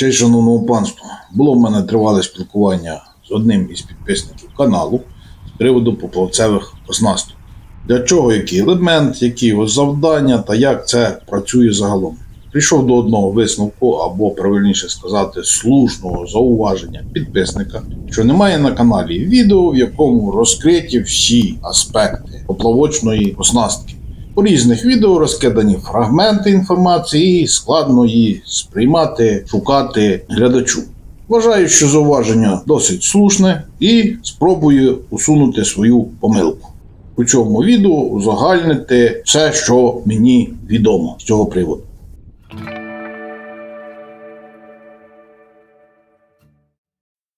Честь шановному панству. Було в мене тривале спілкування з одним із підписників каналу з приводу поплавцевих оснасток. Для чого який елемент, які його завдання та як це працює загалом. Прийшов до одного висновку, або правильніше сказати, слушного зауваження підписника, що немає на каналі відео, в якому розкриті всі аспекти поплавочної оснастки. У різних відео розкидані фрагменти інформації, і складно її сприймати, шукати глядачу. Вважаю, що зауваження досить слушне і спробую усунути свою помилку. У цьому відео узагальнити все, що мені відомо з цього приводу.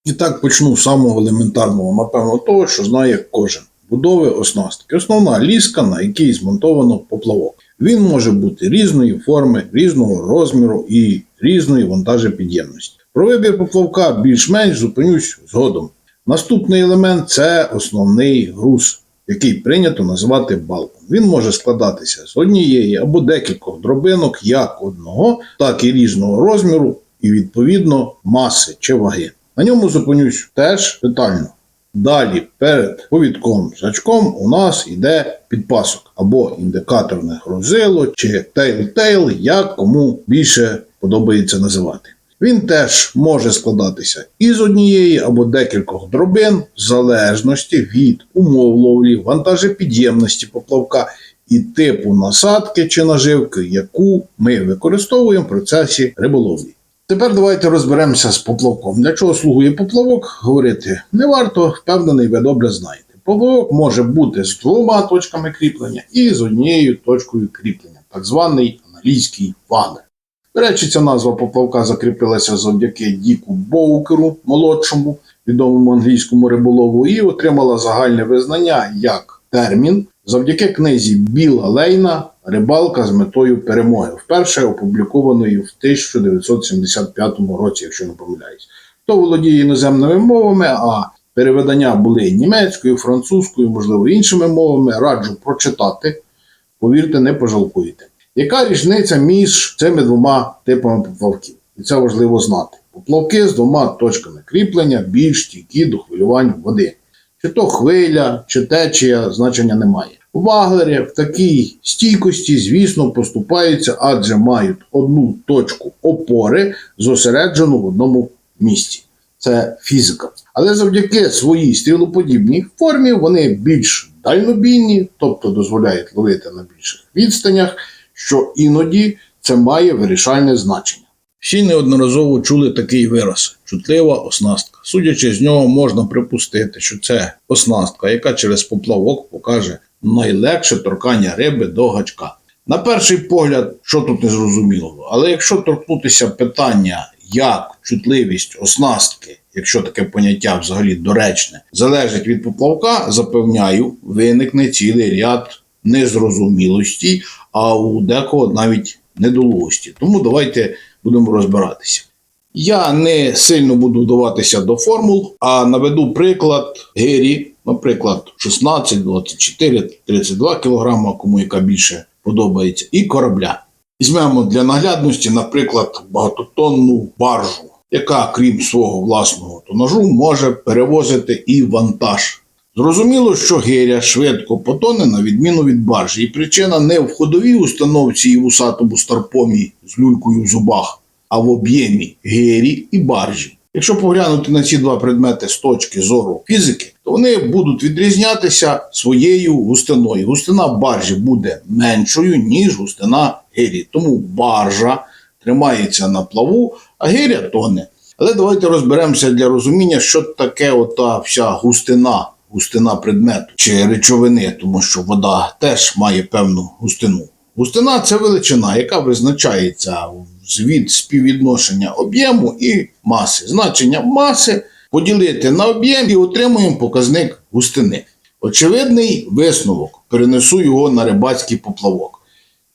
І так почну з самого елементарного, напевно, того, що знає кожен. Будови оснастки. Основна ліска, на якій змонтовано поплавок. Він може бути різної форми, різного розміру і різної вантажопідємності. Про вибір поплавка більш-менш зупинюсь згодом. Наступний елемент це основний груз, який прийнято називати балком. Він може складатися з однієї або декількох дробинок як одного, так і різного розміру, і відповідно маси чи ваги. На ньому зупинюсь теж детально. Далі перед повідком жачком у нас йде підпасок або індикаторне грузило чи тейл-тейл, як кому більше подобається називати. Він теж може складатися із однієї або декількох дробин, в залежності від умов ловлі, вантажопідємності поплавка і типу насадки чи наживки, яку ми використовуємо в процесі риболовлі. Тепер давайте розберемося з поплавком. Для чого слугує поплавок, говорити не варто, впевнений, ви добре знаєте. Поплавок може бути з двома точками кріплення і з однією точкою кріплення, так званий англійський вагнер. До речі, ця назва поплавка закріпилася завдяки Діку Боукеру, молодшому, відомому англійському риболову, і отримала загальне визнання як термін завдяки книзі Біла Лейна Рибалка з метою перемоги, вперше опублікованої в 1975 році, якщо не помиляюсь. Хто володіє іноземними мовами, а переведення були німецькою, французькою, можливо, іншими мовами, раджу прочитати. Повірте, не пожалкуєте. Яка різниця між цими двома типами поплавків? І це важливо знати. Поплавки з двома точками кріплення більш стійкі до хвилювань води. Чи то хвиля, чи течія, значення немає. Ваглери в такій стійкості, звісно, поступаються, адже мають одну точку опори зосереджену в одному місці. Це фізика. Але завдяки своїй стрілоподібній формі вони більш дальнобійні, тобто дозволяють ловити на більших відстанях, що іноді це має вирішальне значення. Всі неодноразово чули такий вираз чутлива оснастка. Судячи з нього, можна припустити, що це оснастка, яка через поплавок покаже найлегше торкання риби до гачка. На перший погляд, що тут незрозумілого, але якщо торкнутися питання, як чутливість оснастки, якщо таке поняття взагалі доречне, залежить від поплавка, запевняю, виникне цілий ряд незрозумілості, а у декого навіть недолугості. Тому давайте будемо розбиратися. Я не сильно буду вдаватися до формул, а наведу приклад гирі, наприклад, 16, 24, 32 кг, кому яка більше подобається, і корабля. Візьмемо для наглядності, наприклад, багатотонну баржу, яка, крім свого власного тонажу, може перевозити і вантаж. Зрозуміло, що гиря швидко потоне на відміну від баржі, і причина не в ходовій установці і вусатому старпомі з люлькою в зубах, а в об'ємі гирі і баржі. Якщо поглянути на ці два предмети з точки зору фізики, то вони будуть відрізнятися своєю густиною. Густина баржі буде меншою, ніж густина гирі. Тому баржа тримається на плаву, а гиря тоне. Але давайте розберемося для розуміння, що таке ота вся густина, густина предмету чи речовини, тому що вода теж має певну густину. Густина це величина, яка визначається від співвідношення об'єму і маси. Значення маси поділити на об'єм і отримуємо показник густини. Очевидний висновок, перенесу його на рибацький поплавок.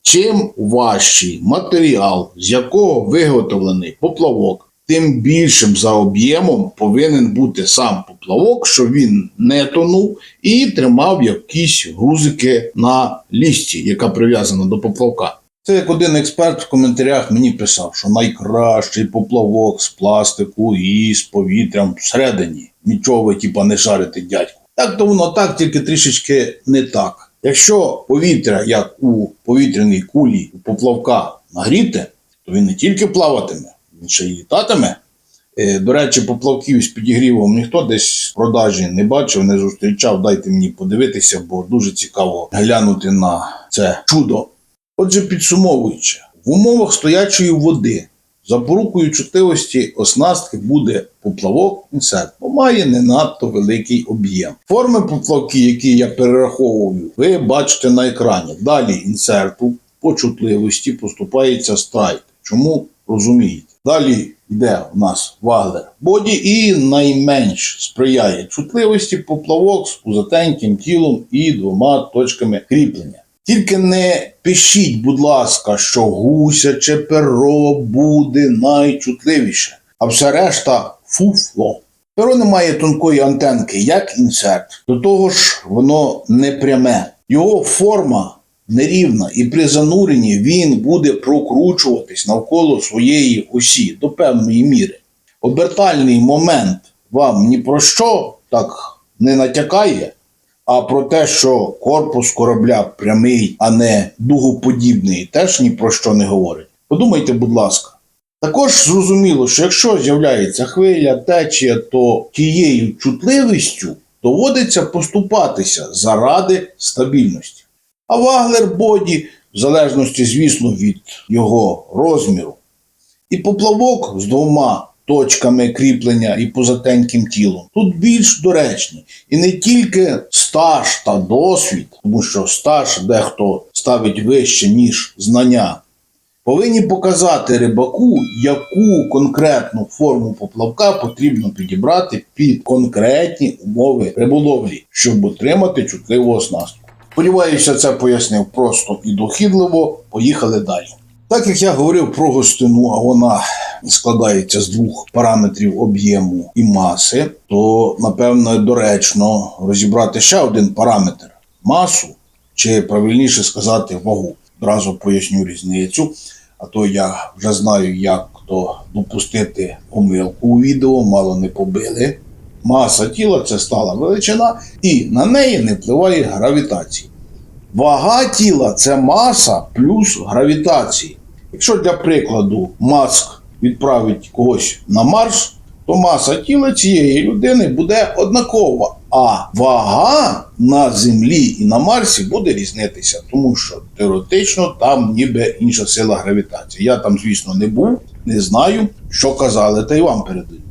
Чим важчий матеріал, з якого виготовлений поплавок, тим більшим за об'ємом повинен бути сам поплавок, щоб він не тонув і тримав якісь грузики на лісті, яка прив'язана до поплавка. Це як один експерт в коментарях мені писав, що найкращий поплавок з пластику і з повітрям всередині. Нічого типа не шарите, дядьку. Так то воно так, тільки трішечки не так. Якщо повітря, як у повітряній кулі у поплавка нагріте, то він не тільки плаватиме, він ще й літатиме. Е, До речі, поплавків з підігрівом ніхто десь в продажі не бачив, не зустрічав. Дайте мені подивитися, бо дуже цікаво глянути на це чудо. Отже, підсумовуючи, в умовах стоячої води запорукою чутливості оснастки буде поплавок інсерт, бо має не надто великий об'єм. Форми поплавки, які я перераховую, ви бачите на екрані. Далі інсерту по чутливості поступається страйк. Чому розумієте? Далі йде у нас ваглер боді і найменш сприяє чутливості поплавок з пузатеньким тілом і двома точками кріплення. Тільки не пишіть, будь ласка, що гусяче перо буде найчутливіше, а все решта фуфло. Перо не має тонкої антенки, як інсерт. До того ж, воно не пряме. Його форма нерівна, і при зануренні він буде прокручуватись навколо своєї осі до певної міри. Обертальний момент вам ні про що так не натякає, а про те, що корпус корабля прямий, а не дугоподібний, теж ні про що не говорить. Подумайте, будь ласка. Також зрозуміло, що якщо з'являється хвиля, течія, то тією чутливістю доводиться поступатися заради стабільності. А ваглер боді, в залежності, звісно, від його розміру, і поплавок з двома точками кріплення і позатеньким тілом тут більш доречні. І не тільки стаж та досвід, тому що стаж дехто ставить вище, ніж знання, повинні показати рибаку, яку конкретну форму поплавка потрібно підібрати під конкретні умови риболовлі, щоб отримати чутливу оснастку. Сподіваюся, це пояснив просто і дохідливо. Поїхали далі. Так як я говорив про гостину, а вона складається з двох параметрів об'єму і маси, то напевно доречно розібрати ще один параметр масу, чи правильніше сказати вагу. Одразу поясню різницю. А то я вже знаю, як то допустити помилку у відео, мало не побили. Маса тіла це стала величина, і на неї не впливає гравітація. Вага тіла це маса плюс гравітація. Якщо для прикладу Маск відправить когось на Марс, то маса тіла цієї людини буде однакова, а вага на Землі і на Марсі буде різнитися, тому що теоретично там ніби інша сила гравітації. Я там, звісно, не був, не знаю, що казали, та й вам передаю.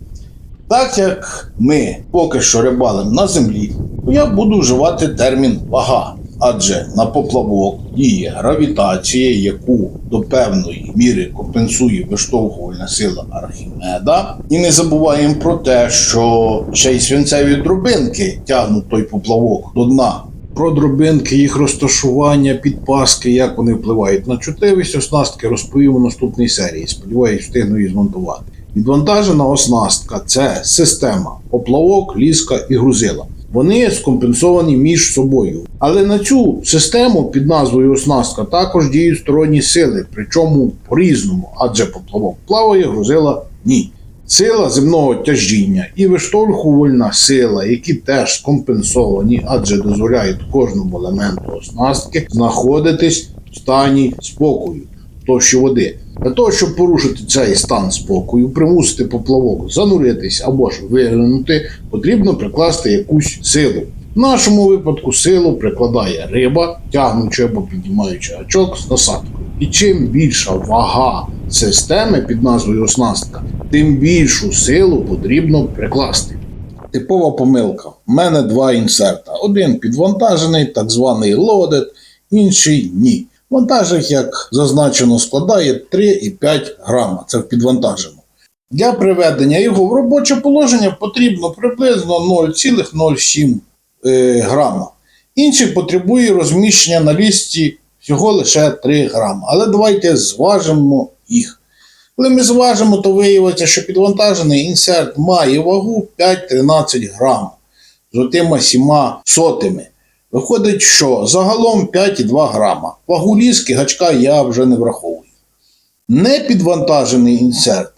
Так як ми поки що рибалимо на землі, то я буду вживати термін вага. Адже на поплавок діє гравітація, яку до певної міри компенсує виштовхувальна сила Архімеда. І не забуваємо про те, що ще й свинцеві дробинки тягнуть той поплавок до дна. Про дробинки, їх розташування, підпаски, як вони впливають на чутливість оснастки, розповім у наступній серії. Сподіваюсь, встигну її змонтувати. Відвантажена оснастка це система поплавок, ліска і грузила. Вони скомпенсовані між собою. Але на цю систему під назвою оснастка також діють сторонні сили, причому по-різному, адже поплавок плаває, грузила ні. Сила земного тяжіння і виштовхувальна сила, які теж скомпенсовані, адже дозволяють кожному елементу оснастки знаходитись в стані спокою, товщі води. Для того, щоб порушити цей стан спокою, примусити поплавок зануритись або ж виглянути, потрібно прикласти якусь силу. В нашому випадку силу прикладає риба, тягнучи або піднімаючи гачок з насадкою. І чим більша вага системи під назвою оснастка, тим більшу силу потрібно прикласти. Типова помилка. У мене два інсерта. Один підвантажений, так званий loaded, інший ні. Вантажик, як зазначено, складає 3,5 грама. Це в підвантаженому. Для приведення його в робоче положення потрібно приблизно 0,07 е, грама. Інший потребує розміщення на лісті всього лише 3 грама. Але давайте зважимо їх. Коли ми зважимо, то виявиться, що підвантажений інсерт має вагу 5-13 грам з отима 7 сотими. Виходить, що загалом 5,2 грама. Вагу ліски гачка я вже не враховую. Непідвантажений інсерт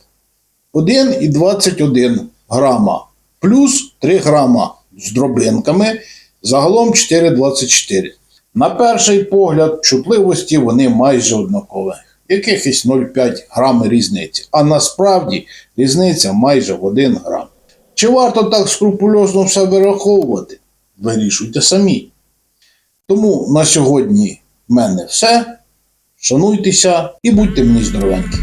1,21 грама плюс 3 грама з дробинками, загалом 4,24. На перший погляд, чутливості вони майже однакові. Якихось 0,5 грами різниці. А насправді різниця майже в 1 грам. Чи варто так скрупульозно все вираховувати? Вирішуйте самі. Тому на сьогодні в мене все. Шануйтеся і будьте мені здоровенькі.